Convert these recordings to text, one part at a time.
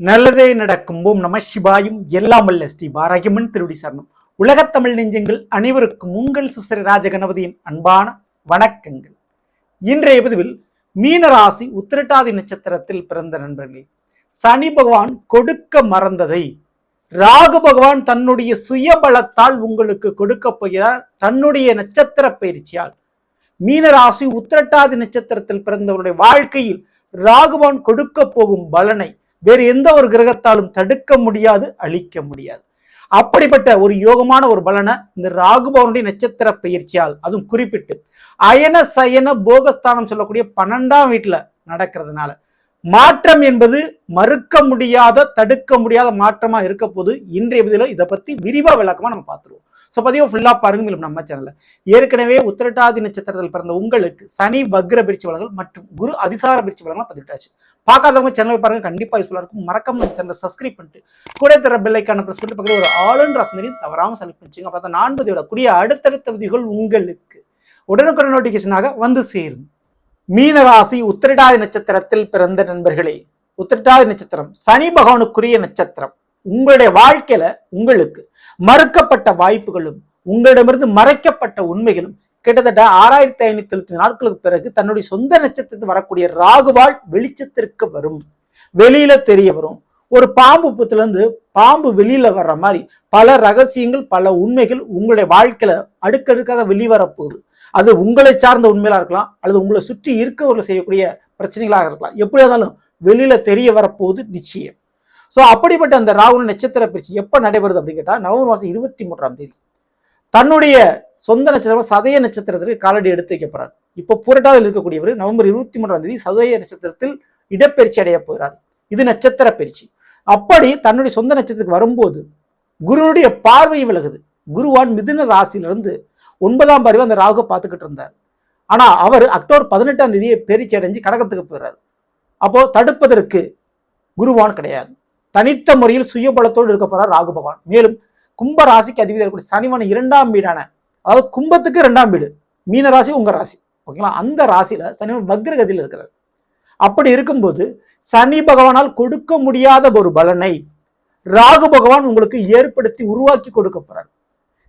நல்லதே நடக்கும். ஓம் நம சிவாயும். எல்லாம் வல்ல ஸ்ரீ பாரகிமன் திருடி சரணம். உலகத்தமிழ் நெஞ்சங்கள் அனைவருக்கும் உங்கள் சுசரி ராஜகணபதியின் அன்பான வணக்கங்கள். இன்றைய பதிவில் மீனராசி உத்திரட்டாதி நட்சத்திரத்தில் பிறந்த நண்பர்களே சனி பகவான் கொடுக்க மறந்ததை ராகு பகவான் தன்னுடைய சுயபலத்தால் உங்களுக்கு கொடுக்க போகிறார். தன்னுடைய நட்சத்திர பயிற்சியால் மீனராசி உத்திரட்டாதி நட்சத்திரத்தில் பிறந்தவருடைய வாழ்க்கையில் ராகுவான் கொடுக்க போகும் பலனை வேறு எந்த ஒரு கிரகத்தாலும் தடுக்க முடியாது அழிக்க முடியாது. அப்படிப்பட்ட ஒரு யோகமான ஒரு பலனை இந்த ராகுபவனுடைய நட்சத்திர பயிற்சியால் அதுவும் குறிப்பிட்டு அயன சயன போகஸ்தானம் சொல்லக்கூடிய பன்னெண்டாம் வீட்டில் நடக்கிறதுனால மாற்றம் என்பது மறுக்க முடியாத தடுக்க முடியாத மாற்றமா இருக்க போது இன்றைய பதில இதை பத்தி விரிவா விளக்கமா நம்ம பார்த்துருவோம். ஸோ பதிவை ஃபுல்லாக பாருங்க மேலும் நம்ம சேனலில் ஏற்கனவே உத்திரட்டாதி நட்சத்திரத்தில் பிறந்த உங்களுக்கு சனி வக்ர பிரிச்சு வளங்கள் மற்றும் குரு அதிசார பிரிச்சு வளங்கள் பதிவிட்டாச்சு. பார்க்காதவங்க சேனலை பாருங்க கண்டிப்பாக யூஸ்ஃபுல்லாக இருக்கும். மறக்காம நம்ம சேனலை சப்ஸ்கிரைப் பண்ணிட்டு கூட தர பெல்லைக்கான ப்ரெஸ் பண்ணிட்டு பக்கத்தில் ஒரு ஆளுன்ற ஆப்ஷனையும் தவறாமல் செலக்ட் பண்ணிச்சுங்க அப்போ நான் பதிவிட கூடிய அடுத்தடுத்த விதிகள் உங்களுக்கு உடனுக்குடன் நோட்டிஃபிகேஷனாக வந்து சேரும். மீனராசி உத்திரட்டாதி நட்சத்திரத்தில் பிறந்த நண்பர்களே உத்திரட்டாதி நட்சத்திரம் சனி பகவானுக்குரிய நட்சத்திரம். உங்களுடைய வாழ்க்கையில உங்களுக்கு மறுக்கப்பட்ட வாய்ப்புகளும் உங்களிடமிருந்து மறைக்கப்பட்ட உண்மைகளும் கிட்டத்தட்ட ஆறாயிரத்தி ஐநூத்தி எழுபத்தி நாட்களுக்கு பிறகு தன்னுடைய சொந்த நட்சத்திரத்தில் வரக்கூடிய ராகுவால் வெளிச்சத்திற்கு வரும். வெளியில தெரிய வரும். ஒரு பாம்பு புத்துல இருந்து பாம்பு வெளியில வர்ற மாதிரி பல ரகசியங்கள் பல உண்மைகள் உங்களுடைய வாழ்க்கையில அடுக்கடுக்காக வெளிவரப்போகுது. அது உங்களை சார்ந்த உண்மையிலா இருக்கலாம் அல்லது உங்களை சுற்றி இருக்கவர்கள் செய்யக்கூடிய பிரச்சனைகளாக இருக்கலாம். எப்படியா இருந்தாலும் வெளியில தெரிய வரப்போகுது நிச்சயம். ஸோ அப்படிப்பட்ட அந்த ராகுல் நட்சத்திர பயிற்சி எப்போ நடைபெறுது அப்படின்னு கேட்டால் நவம்பர் மாதம் இருபத்தி மூன்றாம் தேதி. தன்னுடைய சொந்த நட்சத்திரம் சதய நட்சத்திரத்திற்கு காலடி எடுத்து வைக்கப்படுறார் இப்போ புரட்டாதில் இருக்கக்கூடியவர் நவம்பர் இருபத்தி மூன்றாம் தேதி சதய நட்சத்திரத்தில் இடப்பெயர்ச்சி அடைய போகிறார். இது நட்சத்திர பயிற்சி அப்படி தன்னுடைய சொந்த நட்சத்திரத்துக்கு வரும்போது குருனுடைய பார்வை விலகுது. குருவான் மிதுன ராசியிலிருந்து ஒன்பதாம் பருவம் அந்த ராகுவை பார்த்துக்கிட்டு இருந்தார். ஆனா அவர் அக்டோபர் பதினெட்டாம் தேதியை பெருச்சி அடைஞ்சு கடகத்துக்கு போயிடுறாரு அப்போ தடுப்பதற்கு குருவான் கிடையாது. தனித்த முறையில் சுயபலத்தோடு இருக்க போறார் ராகு பகவான். மேலும் கும்ப ராசிக்கு அதிபதி இருக்கக்கூடிய சனிவன் இரண்டாம் வீடான அதாவது கும்பத்துக்கு இரண்டாம் வீடு மீன ராசி உங்க ராசி. ஓகேங்களா அந்த ராசியில சனிவன் வக்ரகதியில் இருக்கிறார். அப்படி இருக்கும்போது சனி பகவானால் கொடுக்க முடியாத ஒரு பலனை ராகு பகவான் உங்களுக்கு ஏற்படுத்தி உருவாக்கி கொடுக்க போறார்.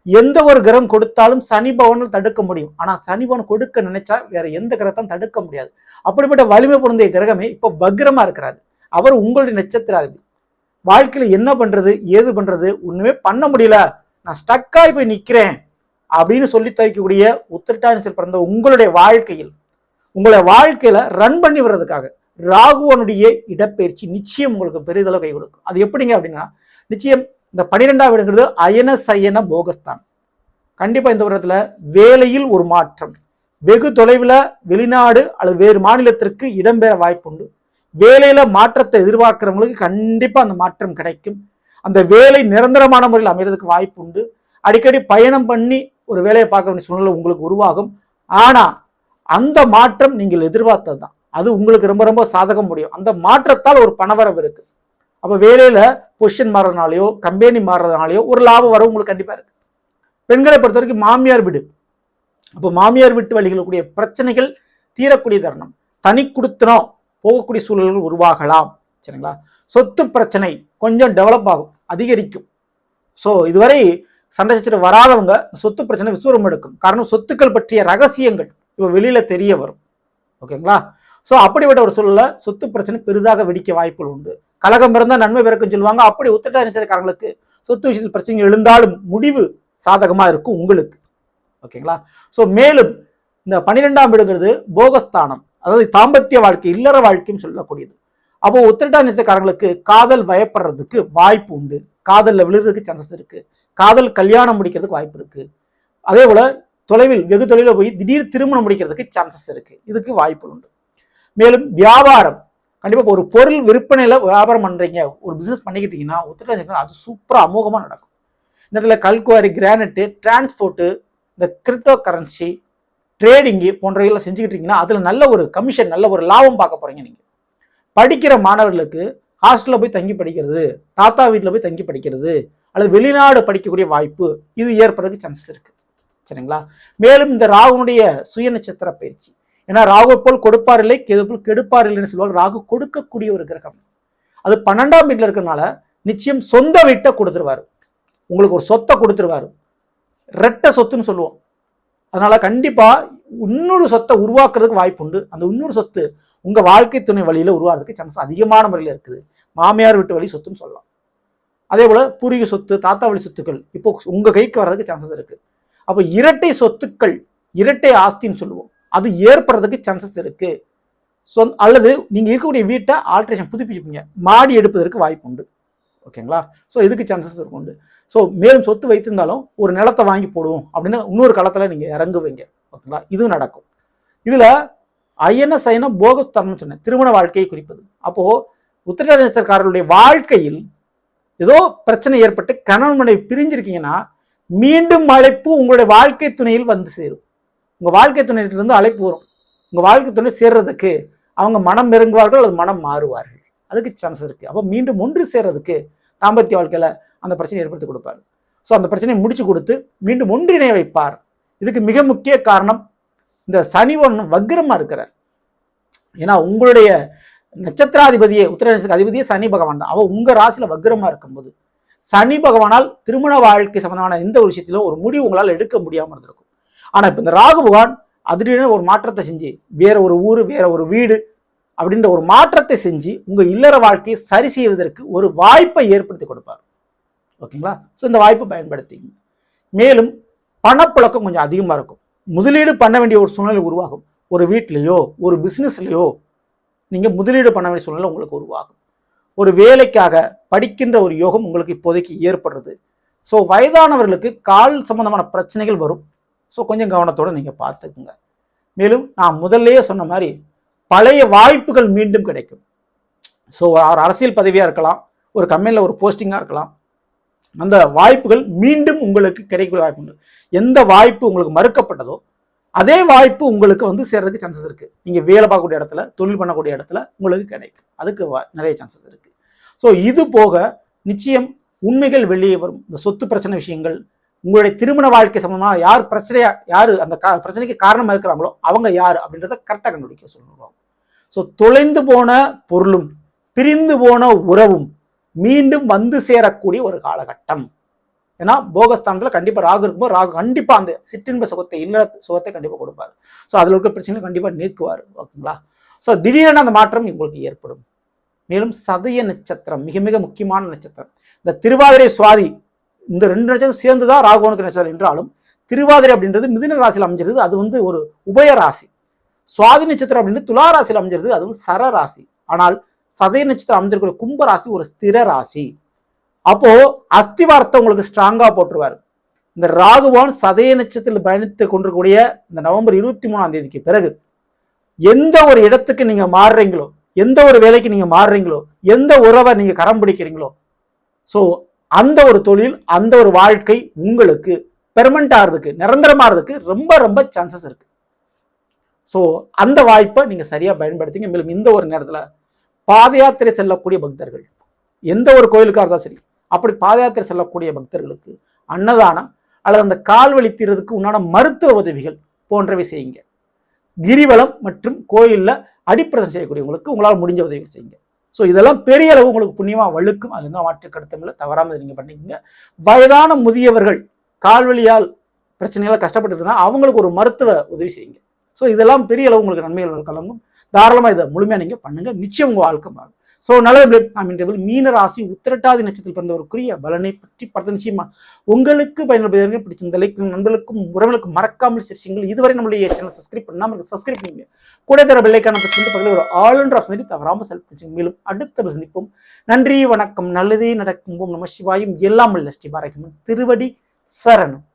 எந்த ஒரு கிரகம் கொடுத்தாலும் சனி பகவானால் தடுக்க முடியும். ஆனா சனி கொடுக்க நினைச்சா வேற எந்த கிரகத்தையும் தடுக்க முடியாது. அப்படிப்பட்ட வலிமை பொருந்திய கிரகமே இப்போ பக்ரமா இருக்கிறாரு. அவர் உங்களுடைய நட்சத்திராதிபதி. வாழ்க்கையில் என்ன பண்ணுறது ஏது பண்ணுறது ஒன்றுமே பண்ண முடியல. நான் ஸ்டக்காகி போய் நிற்கிறேன் அப்படின்னு சொல்லி தவிக்கக்கூடிய உத்திரட்டாதி பிறந்த உங்களுடைய வாழ்க்கையில் உங்களுடைய வாழ்க்கையில் ரன் பண்ணி வர்றதுக்காக ராகுவனுடைய இடப்பெயர்ச்சி நிச்சயம் உங்களுக்கு பெரிதளவு கை கொடுக்கும். அது எப்படிங்க அப்படின்னா நிச்சயம் இந்த பனிரெண்டாம் வீடுங்கிறது அயன சயன போகஸ்தான். கண்டிப்பாக இந்த வருடத்தில் வேலையில் ஒரு மாற்றம். வெகு தொலைவில் வெளிநாடு அல்லது வேறு மாநிலத்திற்கு இடம்பெற வாய்ப்புண்டு. வேலையில் மாற்றத்தை எதிர்பார்க்குறவங்களுக்கு கண்டிப்பாக அந்த மாற்றம் கிடைக்கும். அந்த வேலை நிரந்தரமான முறையில் அமைகிறதுக்கு வாய்ப்பு உண்டு. அடிக்கடி பயணம் பண்ணி ஒரு வேலையை பார்க்க வேண்டிய சூழ்நிலை உங்களுக்கு உருவாகும். ஆனால் அந்த மாற்றம் நீங்கள் எதிர்பார்த்தது தான். அது உங்களுக்கு ரொம்ப ரொம்ப சாதகம் முடியும். அந்த மாற்றத்தால் ஒரு பணவரவு இருக்குது அப்போ வேலையில் பொசிஷன் மாறுறதுனாலையோ கம்பெனி மாறுறதுனாலையோ ஒரு லாபம் வரவு உங்களுக்கு கண்டிப்பாக இருக்குது பெண்களை பொறுத்த வரைக்கும் மாமியார் வீடு. அப்போ மாமியார் வீட்டு வழிகளக்கூடிய பிரச்சனைகள் தீரக்கூடிய தருணம். தனி கொடுத்தனோம். போகக்கூடிய சூழல்கள் உருவாகலாம். சரிங்களா? சொத்து பிரச்சனை கொஞ்சம் டெவலப் ஆகும் அதிகரிக்கும். ஸோ இதுவரை சண்டை சச்சரவு வராதவங்க சொத்து பிரச்சனை விஸ்வரம் எடுக்கும். காரணம் சொத்துக்கள் பற்றிய ரகசியங்கள் இப்போ வெளியில் தெரிய வரும். ஓகேங்களா? ஸோ அப்படிப்பட்ட ஒரு சூழலில் சொத்து பிரச்சனை பெரிதாக வெடிக்க வாய்ப்புகள் உண்டு. கழகம் இருந்தால் நன்மை பிறக்கும் சொல்லுவாங்க. அப்படி உத்திட்ட நிச்சயக்காரங்களுக்கு சொத்து விஷயத்தில் பிரச்சனை எழுந்தாலும் முடிவு சாதகமாக இருக்கும் உங்களுக்கு. ஓகேங்களா? ஸோ மேலும் இந்த பன்னிரெண்டாம் வீடுங்கிறது போகஸ்தானம். அதாவது தாம்பத்திய வாழ்க்கை இல்லற வாழ்க்கைன்னு சொல்லக்கூடியது. அப்போ உத்திரட்டா நிச்சயக்காரங்களுக்கு காதல் பயப்படுறதுக்கு வாய்ப்பு உண்டு. காதலில் விழுறதுக்கு சான்சஸ் இருக்கு. காதல் கல்யாணம் முடிக்கிறதுக்கு வாய்ப்பு இருக்கு. அதே போல தொலைவில் வெகு தொலைவில் போய் திடீர் திருமணம் முடிக்கிறதுக்கு சான்சஸ் இருக்கு. இதுக்கு வாய்ப்பு உண்டு. மேலும் வியாபாரம். கண்டிப்பாக ஒரு பொருள் விற்பனையில் வியாபாரம் பண்ணுறீங்க ஒரு பிஸ்னஸ் பண்ணிக்கிட்டீங்கன்னா உத்திரட்டா அது சூப்பராக அமோகமாக நடக்கும். இந்த இடத்துல கல்குவாரி கிரானைட்டு டிரான்ஸ்போர்ட்டு இந்த கிரிப்டோ கரன்சி ட்ரேடிங்கு போன்றவைகளை செஞ்சுக்கிட்டீங்கன்னா அதில் நல்ல ஒரு கமிஷன் நல்ல ஒரு லாபம் பார்க்க போகிறீங்க நீங்கள் படிக்கிற மாணவர்களுக்கு ஹாஸ்டலில் போய் தங்கி படிக்கிறது தாத்தா வீட்டில் போய் தங்கி படிக்கிறது அல்லது வெளிநாடு படிக்கக்கூடிய வாய்ப்பு இது ஏற்படுறதுக்கு சான்சஸ் இருக்குது சரிங்களா? மேலும் இந்த ராகுனுடைய சுய நட்சத்திர பயிற்சி. ஏன்னா ராகு போல் கொடுப்பார் இல்லை கேது போல் கெடுப்பார் இல்லைன்னு சொல்லுவாங்க ராகு கொடுக்கக்கூடிய ஒரு கிரகம். அது பன்னெண்டாம் வீட்டில் இருக்கிறனால நிச்சயம் சொந்த வீட்டை கொடுத்துருவாரு. உங்களுக்கு ஒரு சொத்தை கொடுத்துருவாரு. ரெட்டை சொத்துன்னு சொல்லுவோம். அதனால கண்டிப்பா இன்னொரு சொத்தை உருவாக்குறதுக்கு வாய்ப்பு உண்டு அந்த இன்னொரு சொத்து உங்க வாழ்க்கை துணை வழியில உருவாகிறதுக்கு சான்ஸ் அதிகமான முறையில் இருக்குது. மாமியார் வீட்டு வழி சொத்துன்னு சொல்லலாம். அதே போல பூர்வீக சொத்து தாத்தா வழி சொத்துக்கள் இப்போ உங்க கைக்கு வர்றதுக்கு சான்சஸ் இருக்கு. அப்போ இரட்டை சொத்துக்கள் இரட்டை ஆஸ்தின்னு சொல்லுவோம். அது ஏற்படுறதுக்கு சான்சஸ் இருக்கு. சொந் அல்லது நீங்கள் இருக்கக்கூடிய வீட்டை ஆல்ட்ரேஷன் புதுப்பிச்சுப்பீங்க. மாடி எடுப்பதற்கு வாய்ப்பு உண்டு ஓகேங்களா ஸோ இதுக்கு சான்சஸ் இருக்கும் உண்டு ஸோ மேலும் சொத்து வைத்திருந்தாலும் ஒரு நிலத்தை வாங்கி போடுவோம் அப்படின்னு இன்னொரு களத்தில் நீங்கள் இறங்குவீங்க. ஓகேங்களா? இதுவும் நடக்கும். இதில் ஐஎன்எ சைனம் போகஸ்தரம்னு சொன்னேன். திருமண வாழ்க்கையை குறிப்பது. அப்போது உத்திரநட்சத்திரக்காரர்களுடைய வாழ்க்கையில் ஏதோ பிரச்சனை ஏற்பட்டு கணவன் மனைவி பிரிஞ்சிருக்கீங்கன்னா மீண்டும் அழைப்பு உங்களுடைய வாழ்க்கை துணையில் வந்து சேரும். உங்கள் வாழ்க்கை துணையிலிருந்து அழைப்பு வரும். உங்கள் வாழ்க்கை துணை சேர்றதுக்கு அவங்க மனம் நெருங்குவார்கள் அல்லது மனம் மாறுவார்கள். அதுக்கு சான்ஸ் இருக்குது அப்போ மீண்டும் ஒன்று சேர்றதுக்கு தாம்பத்திய வாழ்க்கையில் அந்த பிரச்சனையை ஏற்படுத்தி கொடுப்பார். ஸோ அந்த பிரச்சனையை முடிச்சு கொடுத்து மீண்டும் ஒன்றிணைய வைப்பார். இதுக்கு மிக முக்கிய காரணம் இந்த சனி ஒன்று வக்ரமாக இருக்கிறார். ஏன்னா உங்களுடைய நட்சத்திராதிபதியே உத்திர நட்சத்திர அதிபதியே சனி பகவான் தான். அவள் உங்கள் ராசியில் வக்ரமாக இருக்கும்போது சனி பகவானால் திருமண வாழ்க்கை சம்பந்தமான எந்த ஒரு விஷயத்திலும் ஒரு முடிவு உங்களால் எடுக்க முடியாமல் இருந்திருக்கும். ஆனால் இப்போ இந்த ராகு பகவான் அதிடீர்னு ஒரு மாற்றத்தை செஞ்சு வேற ஒரு ஊர் வேற ஒரு வீடு அப்படின்ற ஒரு மாற்றத்தை செஞ்சு உங்கள் இல்லற வாழ்க்கையை சரி செய்வதற்கு ஒரு வாய்ப்பை ஏற்படுத்தி கொடுப்பார். ஓகேங்களா? ஸோ இந்த வாய்ப்பை பயன்படுத்திங்க. மேலும் பணப்புழக்கம் கொஞ்சம் அதிகமாக இருக்கும். முதலீடு பண்ண வேண்டிய ஒரு சூழ்நிலை உருவாகும். ஒரு வீட்லேயோ ஒரு பிஸ்னஸ்லேயோ நீங்கள் முதலீடு பண்ண வேண்டிய சூழ்நிலை உங்களுக்கு உருவாகும். ஒரு வேலைக்காக படிக்கின்ற ஒரு யோகம் உங்களுக்கு இப்போதைக்கு ஏற்படுறது. ஸோ வயதானவர்களுக்கு கால் சம்பந்தமான பிரச்சனைகள் வரும். ஸோ கொஞ்சம் கவனத்தோடு நீங்கள் பார்த்துக்குங்க. மேலும் நான் முதல்லையே சொன்ன மாதிரி பழைய வாய்ப்புகள் மீண்டும் கிடைக்கும். ஸோ ஒரு அரசியல் பதவியாக இருக்கலாம். ஒரு கம்பெனியில் ஒரு போஸ்டிங்காக இருக்கலாம். அந்த வாய்ப்புகள் மீண்டும் உங்களுக்கு கிடைக்கக்கூடிய வாய்ப்பு உண்டு. எந்த வாய்ப்பு உங்களுக்கு மறுக்கப்பட்டதோ அதே வாய்ப்பு உங்களுக்கு வந்து சேர்றதுக்கு சான்சஸ் இருக்குது நீங்கள் வேலை பார்க்கக்கூடிய இடத்துல தொழில் பண்ணக்கூடிய இடத்துல உங்களுக்கு கிடைக்கும். அதுக்கு வா- நிறைய சான்சஸ் இருக்குது ஸோ இது போக நிச்சயம் உண்மைகள் வெளியே வரும். இந்த சொத்து பிரச்சனை விஷயங்கள் உங்களுடைய திருமண வாழ்க்கை சம்பந்தமாக யார் பிரச்சனையா யார் அந்த கா பிரச்சனைக்கு காரணமாக இருக்கிறாங்களோ அவங்க யார் அப்படின்றத கரெக்டாக கண்டுபிடிக்க சொல்லுவாங்க ஸோ தொலைந்து போன பொருளும் பிரிந்து போன உறவும் மீண்டும் வந்து சேரக்கூடிய ஒரு காலகட்டம். ஏன்னா போகஸ்தானத்தில் கண்டிப்பாக ராகு இருக்கும்போது ராகு கண்டிப்பாக அந்த சிற்றின்ப சுகத்தை இல்ல சுகத்தை கண்டிப்பாக கொடுப்பாரு. ஸோ அதில் இருக்கிற பிரச்சனை கண்டிப்பாக நீக்குவார் ஓகேங்களா? ஸோ திடீரென அந்த மாற்றம் உங்களுக்கு ஏற்படும். மேலும் சதய நட்சத்திரம் மிக மிக முக்கியமான நட்சத்திரம். இந்த திருவாதிரை சுவாதி இந்த ரெண்டு நட்சத்திரம் சேர்ந்து தான் ராகுவனுக்கு நட்சத்திரம் என்றாலும் திருவாதிரை அப்படின்றது மிதுன ராசியில் அமைஞ்சிருது அது வந்து ஒரு உபய ராசி. சுவாதி நட்சத்திரம் அப்படின்றது துலா ராசியில் அமைஞ்சிருது அது வந்து சர ராசி. ஆனால் சதய நட்சத்திரம் அமைஞ்சிருக்கிற கும்ப ராசி ஒரு ஸ்திர ராசி. அப்போ அஸ்திவாரத்தை உங்களுக்கு ஸ்ட்ராங்கா போட்டுருவார். இந்த ராகுவான் சதய நட்சத்திரத்தில் பயணித்து கொண்டிருக்கக்கூடிய இந்த நவம்பர் இருபத்தி மூணாம் தேதிக்கு பிறகு எந்த ஒரு இடத்துக்கு நீங்க மாறுறீங்களோ எந்த ஒரு வேலைக்கு நீங்க மாறுறீங்களோ எந்த உறவை நீங்க கரம் பிடிக்கிறீங்களோ ஸோ அந்த ஒரு தொழில் அந்த ஒரு வாழ்க்கை உங்களுக்கு பெர்மனண்ட் ஆகிறதுக்கு நிரந்தரமாகிறதுக்கு ரொம்ப ரொம்ப சான்சஸ் இருக்கு. ஸோ அந்த வாய்ப்பை நீங்கள் சரியாக பயன்படுத்திங்க. மேலும் இந்த ஒரு நேரத்தில் பாத யாத்திரை செல்லக்கூடிய பக்தர்கள். எந்த ஒரு கோயிலுக்காக இருந்தாலும் சரி அப்படி பாத யாத்திரை செல்லக்கூடிய பக்தர்களுக்கு அன்னதானம் அல்லது அந்த கால் வலி உண்டான மருத்துவ உதவிகள் போன்றவை செய்யுங்க. கிரிவலம் மற்றும் கோயிலில் அடிப்பிரதம் செய்யக்கூடியவங்களுக்கு உங்களால் முடிஞ்ச உதவிகள் செய்யுங்க. ஸோ இதெல்லாம் பெரிய அளவு உங்களுக்கு புண்ணியமாக வழுக்கும். அது இருந்தால் மாற்று கருத்தமில்லை. தவறாமல் நீங்கள் பண்ணிக்கோங்க. வயதான முதியவர்கள் கால்வழியால் பிரச்சனைகளாக கஷ்டப்பட்டு இருந்தால் அவங்களுக்கு ஒரு மருத்துவ உதவி செய்யுங்க. ஸோ இதெல்லாம் பெரிய அளவு உங்களுக்கு நன்மைகள் கலங்கும். தாராளமாக இதை முழுமையாக நீங்கள் பண்ணுங்கள் நிச்சயம் உங்கள் வாழ்க்கை மாறும். ஸோ நல்ல நாம் இன்றைய மீன ராசி உத்திரட்டாதி நட்சத்திரத்தில் பிறந்தவருக்குரிய பலனை பற்றி பார்த்த நிச்சயமா உங்களுக்கு பயனுள்ள பிடிச்ச இந்த லைக் நண்பர்களுக்கும் உறவுகளுக்கும் மறக்காமல் சிரிச்சிங்கள் இதுவரை நம்மளுடைய சேனல் சப்ஸ்கிரைப் பண்ணாமல் சப்ஸ்கிரைப் பண்ணுங்க. கூட தர பிள்ளைக்கான பிரச்சனை பக்கத்தில் ஒரு ஆளுன்ற ஆப்ஷன் தவறாமல் செல் மேலும் அடுத்த சந்திப்போம். நன்றி வணக்கம். நல்லதே நடக்கும். ஓம் நம சிவாயும். எல்லாம் அல்ல ஸ்ரீ திருவடி சரணம்.